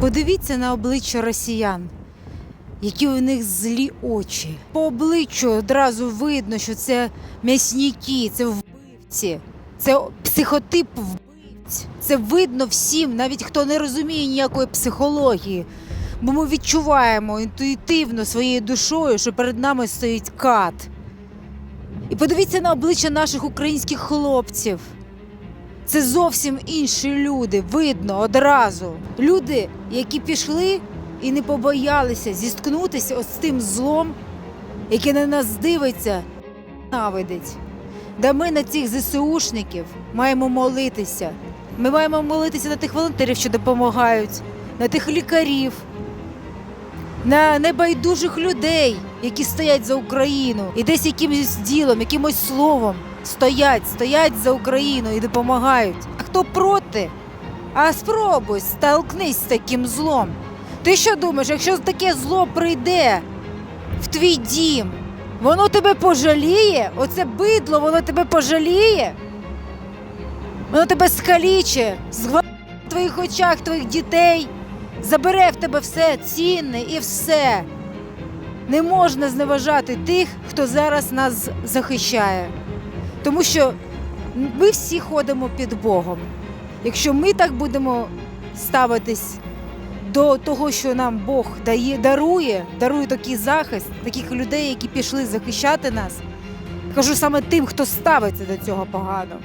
Подивіться на обличчя росіян, які у них злі очі. По обличчю одразу видно, що це м'ясники, це вбивці, це психотип вбивць. Це видно всім, навіть хто не розуміє ніякої психології. Бо ми відчуваємо інтуїтивно своєю душою, що перед нами стоїть кат. І подивіться на обличчя наших українських хлопців. Це зовсім інші люди, видно одразу. Люди, які пішли і не побоялися зіткнутися з тим злом, яке на нас дивиться, навидить. Да ми на цих ЗСУшників маємо молитися. Ми маємо молитися на тих волонтерів, що допомагають, на тих лікарів, на небайдужих людей, які стоять за Україну, і десь якимось ділом, якимось словом стоять, стоять за Україну і допомагають. А хто проти? А спробуй, столкнись з таким злом. Ти що думаєш, якщо таке зло прийде в твій дім, воно тебе пожаліє? Оце бидло, воно тебе пожаліє? Воно тебе скаліче, згвалтує в твоїх очах твоїх дітей, забере в тебе все цінне і все. Не можна зневажати тих, хто зараз нас захищає. Тому що ми всі ходимо під Богом. Якщо ми так будемо ставитись до того, що нам Бог дає, дарує, дарує такий захист, таких людей, які пішли захищати нас, кажу саме тим, хто ставиться до цього погано,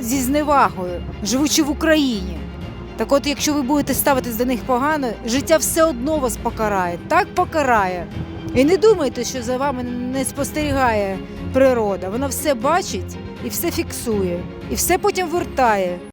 зі зневагою, живучи в Україні. Так от, якщо ви будете ставитись до них погано, життя все одно вас покарає. Так покарає. І не думайте, що за вами не спостерігає природа. Вона все бачить і все фіксує, і все потім вертає.